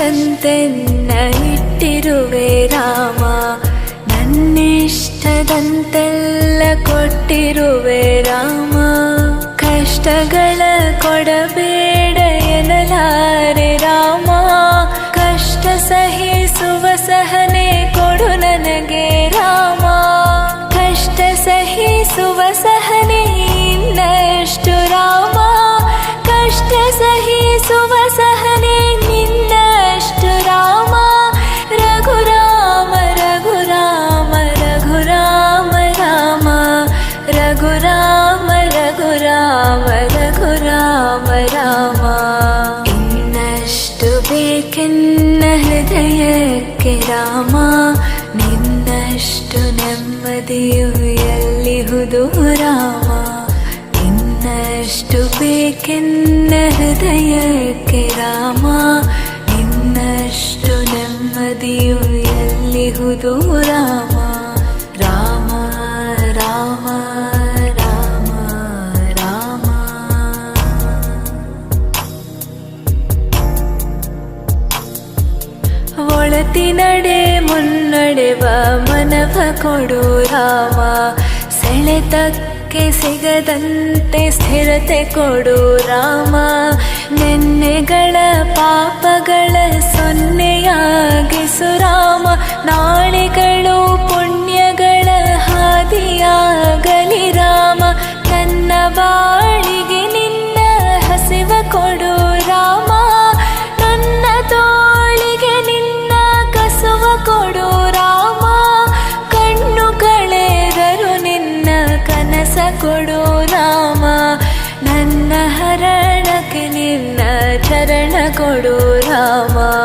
ನಿನ್ನಿಷ್ಟದಂತೆನ್ನ ಇಟ್ಟಿರುವೆ ರಾಮ. ನನ್ನಿಷ್ಟದಂತೆಲ್ಲ ಕೊಟ್ಟಿರುವೆ ರಾಮ. ಕಷ್ಟಗಳ ಕೊಡಬೇಡ ಎನ್ನಲಾರೆ ರಾಮ. ಕಷ್ಟ ಸಹಿಸುವ ಸಹನೆ ಕೊಡು ನನಗೆ ರಾಮ. ಕಷ್ಟ ಸಹಿಸುವ ಸಹನೆ ರಘುರಾಮ ರಾಮ ಇನ್ನಷ್ಟು ಬೇಕೆನ್ನ ಹೃದಯಕ್ಕೆ ರಾಮ ನಿನ್ನಷ್ಟು ನೆಮ್ಮದಿಯು ಎಲ್ಲಿಹುದು ರಾಮ ನಿನ್ನಷ್ಟು ಬೇಕೆನ್ನ ಹೃದಯಕ್ಕೆ ರಾಮ ನಿನ್ನಷ್ಟು ನೆಮ್ಮದಿಯು ಎಲ್ಲಿಹುದು ರಾಮ ರಾಮ ಒಳತಿನಡೆ ಮುನ್ನಡೆವ ಮನವ ಕೊಡು ರಾಮ. ಸೆಳೆತಕ್ಕೆ ಸಿಗದಂತೆ ಸ್ಥಿರತೆ ಕೊಡು ರಾಮ. ನೆನ್ನೆಗಳ ಪಾಪಗಳ ಹರಣಕ್ಕೆ ನಿನ್ನ ಚರಣ ಕೊಡು ರಾಮ